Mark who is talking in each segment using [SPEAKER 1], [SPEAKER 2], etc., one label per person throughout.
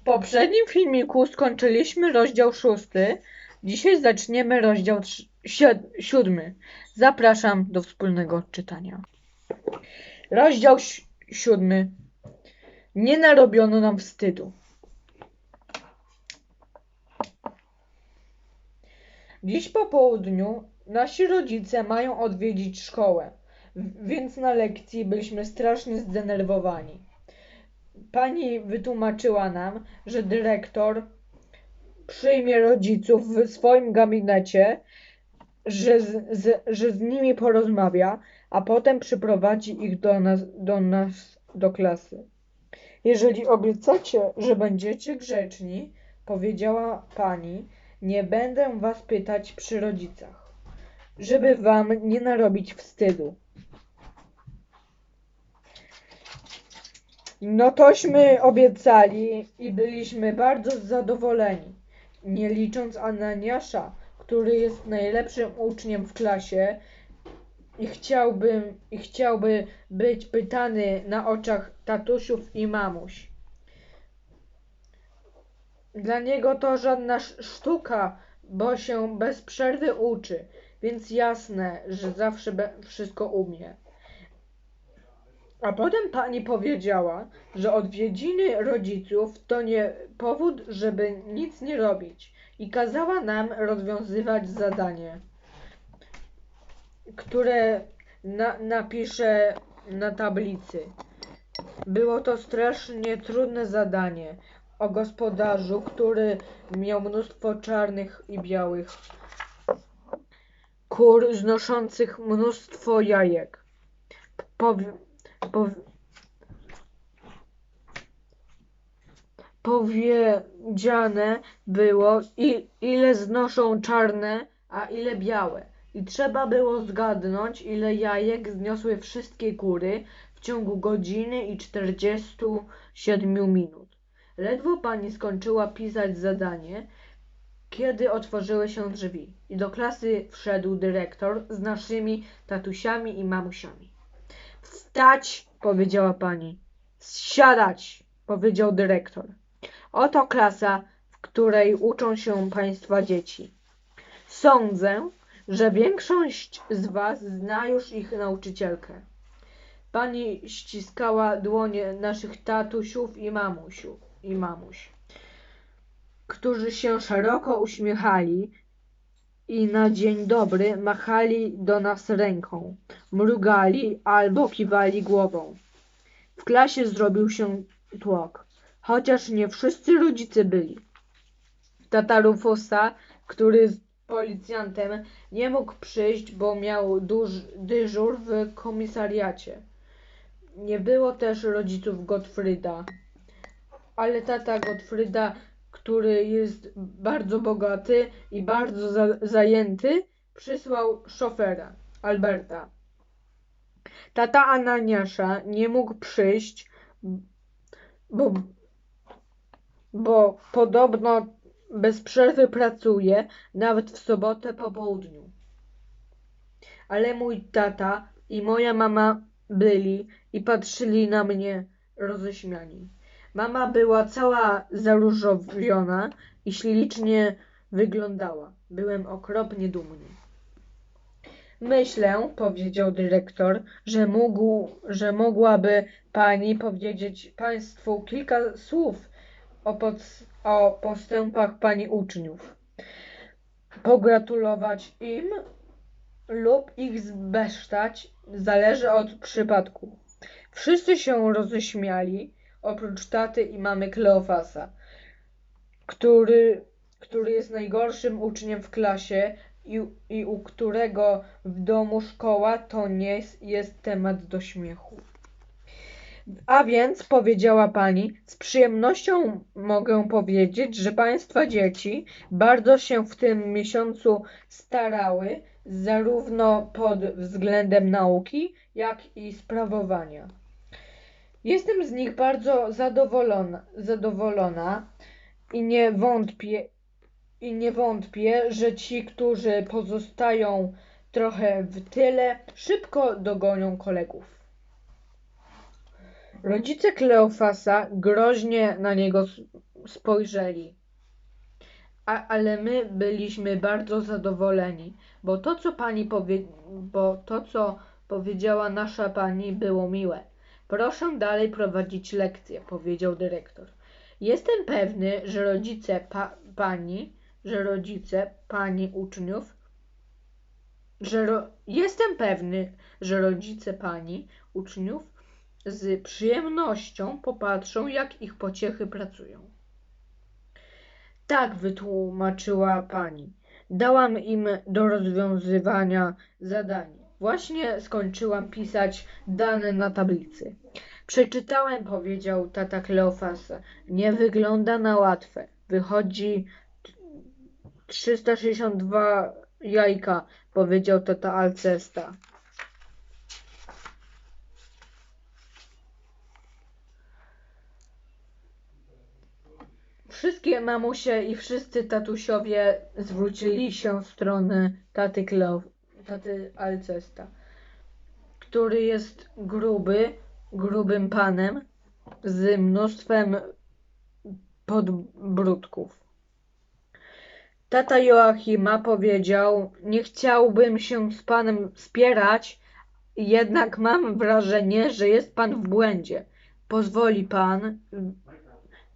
[SPEAKER 1] W poprzednim filmiku skończyliśmy rozdział szósty. Dzisiaj zaczniemy rozdział trz- siódmy. Zapraszam do wspólnego czytania. Rozdział si- siódmy. Nie narobiono nam wstydu. Dziś po południu nasi rodzice mają odwiedzić szkołę, więc na lekcji byliśmy strasznie zdenerwowani. Pani wytłumaczyła nam, że dyrektor przyjmie rodziców w swoim gabinecie, że z, z, że z nimi porozmawia, a potem przyprowadzi ich do nas, do nas, do klasy. Jeżeli obiecacie, że będziecie grzeczni, powiedziała pani, nie będę was pytać przy rodzicach, żeby wam nie narobić wstydu. No tośmy obiecali i byliśmy bardzo zadowoleni. Nie licząc Ananiasza, który jest najlepszym uczniem w klasie i chciałby, i chciałby być pytany na oczach tatusiów i mamuś. Dla niego to żadna sz- sztuka, bo się bez przerwy uczy, więc jasne, że zawsze wszystko umie. A potem pani powiedziała, że odwiedziny rodziców to nie powód, żeby nic nie robić i kazała nam rozwiązywać zadanie, które na, napiszę na tablicy. Było to strasznie trudne zadanie o gospodarzu, który miał mnóstwo czarnych i białych kur znoszących mnóstwo jajek. Powie, powiedziane było, i, ile znoszą czarne, a ile białe. I trzeba było zgadnąć, ile jajek zniosły wszystkie kury w ciągu godziny i 47 minut. Ledwo pani skończyła pisać zadanie, kiedy otworzyły się drzwi i do klasy wszedł dyrektor z naszymi tatusiami i mamusiami. Wstać, powiedziała pani. Siadać, powiedział dyrektor. Oto klasa, w której uczą się państwa dzieci. Sądzę, że większość z was zna już ich nauczycielkę. Pani ściskała dłonie naszych tatusiów i mamusiów i mamuś, którzy się szeroko uśmiechali i na dzień dobry machali do nas ręką, mrugali albo kiwali głową. W klasie zrobił się tłok, chociaż nie wszyscy rodzice byli. Tata Rufusa, który jest policjantem, nie mógł przyjść, bo miał duż, dyżur w komisariacie. Nie było też rodziców Gottfrieda, ale tata Gottfrieda, który jest bardzo bogaty i bardzo za, zajęty, przysłał szofera, Alberta. Tata Ananiasza nie mógł przyjść, bo, bo podobno bez przerwy pracuje, nawet w sobotę po południu. Ale mój tata i moja mama byli i patrzyli na mnie roześmiani. Mama była cała zaróżowiona i ślicznie wyglądała. Byłem okropnie dumny. Myślę, powiedział dyrektor, że mógł, że mogłaby pani powiedzieć państwu kilka słów o, pod, o postępach pani uczniów. Pogratulować im lub ich zbesztać zależy od przypadku. Wszyscy się roześmiali, oprócz taty i mamy Kleofasa, który, który jest najgorszym uczniem w klasie i, i u którego w domu szkoła to nie jest, temat do śmiechu. A więc, powiedziała pani, z przyjemnością mogę powiedzieć, że państwa dzieci bardzo się w tym miesiącu starały, zarówno pod względem nauki, jak i sprawowania. Jestem z nich bardzo zadowolona, zadowolona i nie wątpię, i nie wątpię, że ci, którzy pozostają trochę w tyle, szybko dogonią kolegów. Rodzice Kleofasa groźnie na niego spojrzeli. A, ale my byliśmy bardzo zadowoleni, bo to, co pani powie, bo to, co powiedziała nasza pani, było miłe. Proszę dalej prowadzić lekcje, powiedział dyrektor. Jestem pewny, że rodzice pa, pani, że rodzice pani uczniów, że ro, jestem pewny, że rodzice pani uczniów z przyjemnością popatrzą, jak ich pociechy pracują. Tak, wytłumaczyła pani. Dałam im do rozwiązywania zadanie. Właśnie skończyłam pisać dane na tablicy. Przeczytałem, powiedział tata Kleofas. Nie wygląda na łatwe. Wychodzi 362 jajka, powiedział tata Alcesta. Wszystkie mamusie i wszyscy tatusiowie zwrócili się w stronę taty Kleo, taty Alcesta, który jest gruby, grubym panem z mnóstwem podbródków. Tata Joachima powiedział, nie chciałbym się z panem spierać, jednak mam wrażenie, że jest pan w błędzie. Pozwoli pan,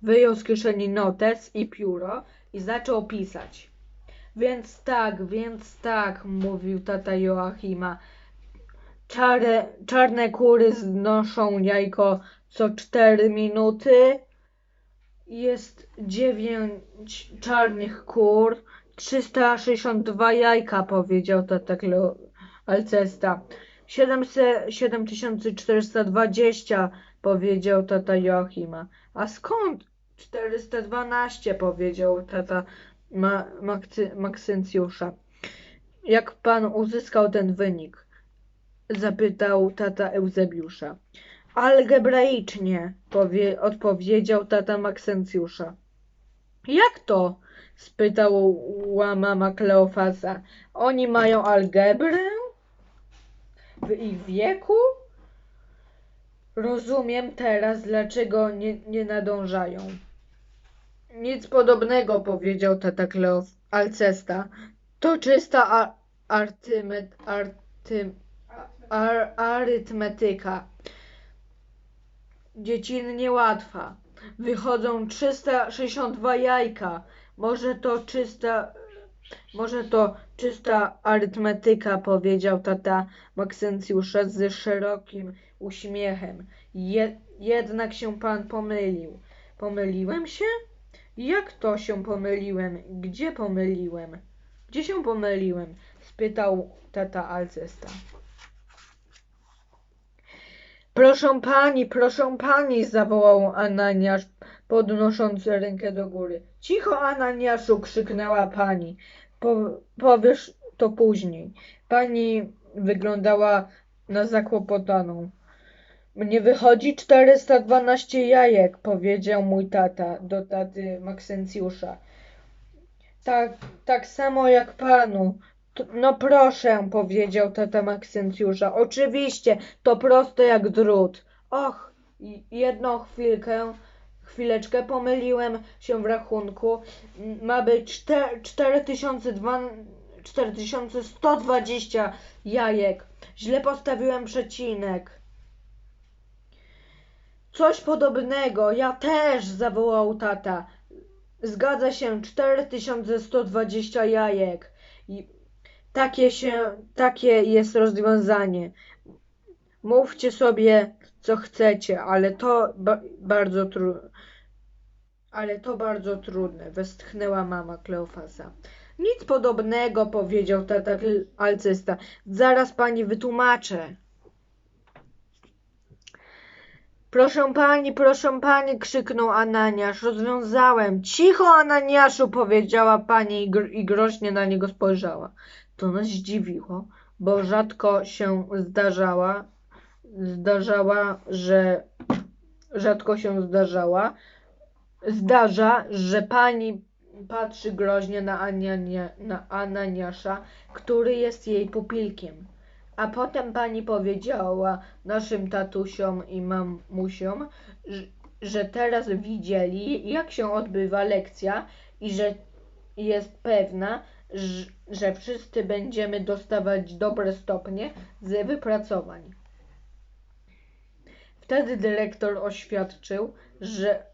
[SPEAKER 1] wyjął z kieszeni notes i pióro i zaczął pisać. Więc tak, więc tak, mówił tata Joachima. Czare, czarne kury znoszą jajko co cztery minuty. Jest dziewięć czarnych kur, 362 jajka, powiedział tata Alcesta. 700, 7420, powiedział tata Joachima. A skąd 412, powiedział tata Ma. Jak pan uzyskał ten wynik? Zapytał tata Eusebiusza. Algebraicznie, powie, odpowiedział tata Maksencjusza. Jak to? spytała mama Kleofasa. Oni mają algebrę? W ich wieku? Rozumiem teraz, dlaczego nie, nie nadążają. Nic podobnego, powiedział tata Kleof Alcesta. To czysta a, artymet, artym, ar, arytmetyka. Dziecinnie łatwa. Wychodzą 362 jajka. Może to czysta, może to czysta arytmetyka, powiedział tata Maksencjusza z szerokim uśmiechem. Je, jednak się pan pomylił. Pomyliłem się? Jak to się pomyliłem? Gdzie pomyliłem? Gdzie się pomyliłem? spytał tata Alcesta. Proszę pani, proszę pani, zawołał Ananiasz, podnosząc rękę do góry. Cicho, Ananiaszu, krzyknęła pani. Po, powiesz to później. Pani wyglądała na zakłopotaną. Mnie wychodzi 412 jajek, powiedział mój tata do taty Maksencjusza. Tak, tak samo jak panu. No proszę, powiedział tata Maksencjusza. Oczywiście, to proste jak drut. Och, jedną chwilkę, chwileczkę, pomyliłem się w rachunku. Ma być czter- 4002 4120 jajek. Źle postawiłem przecinek. Coś podobnego, ja też, zawołał tata. Zgadza się, 4120 jajek. I takie się, takie jest rozwiązanie. Mówcie sobie, co chcecie, ale to ba bardzo trudne. Ale to bardzo trudne, westchnęła mama Kleofasa. Nic podobnego, powiedział tata Alcysta. Zaraz pani wytłumaczę. Proszę pani, proszę pani, krzyknął Ananiasz. Rozwiązałem. Cicho, Ananiaszu, powiedziała pani i, i groźnie na niego spojrzała. To nas zdziwiło, bo rzadko się zdarzała, zdarzała, że rzadko się zdarzała, zdarza, że pani patrzy groźnie na, Aniania, na Ananiasza, który jest jej pupilkiem. A potem pani powiedziała naszym tatusiom i mamusiom, że, teraz widzieli, jak się odbywa lekcja i że jest pewna, że wszyscy będziemy dostawać dobre stopnie z wypracowań. Wtedy dyrektor oświadczył, że,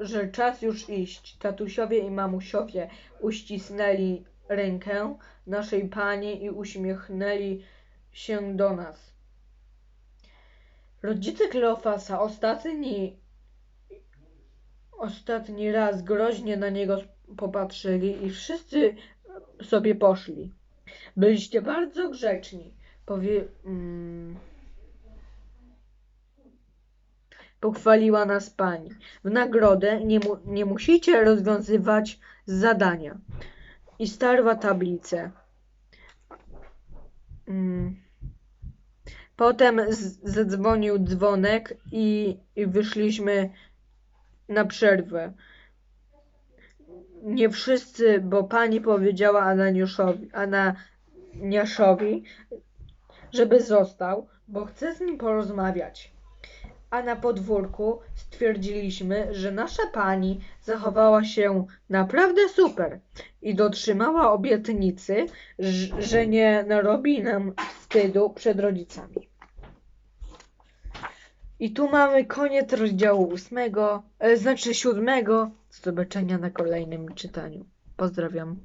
[SPEAKER 1] że czas już iść. Tatusiowie i mamusiowie uścisnęli rękę naszej pani i uśmiechnęli się do nas. Rodzice Kleofasa ostatni, ostatni raz groźnie na niego popatrzyli i wszyscy sobie poszli. Byliście bardzo grzeczni, powie... Mm, pochwaliła nas pani. W nagrodę nie, mu, nie musicie rozwiązywać zadania. I starła tablicę. Mm. Potem zadzwonił dzwonek i, i wyszliśmy na przerwę. Nie wszyscy, bo pani powiedziała Ananiuszowi, Ananiaszowi, żeby został, bo chce z nim porozmawiać. A na podwórku stwierdziliśmy, że nasza pani zachowała się naprawdę super i dotrzymała obietnicy, że nie narobi nam wstydu przed rodzicami. I tu mamy koniec rozdziału ósmego, e, znaczy siódmego. Zobaczenia na kolejnym czytaniu. Pozdrawiam.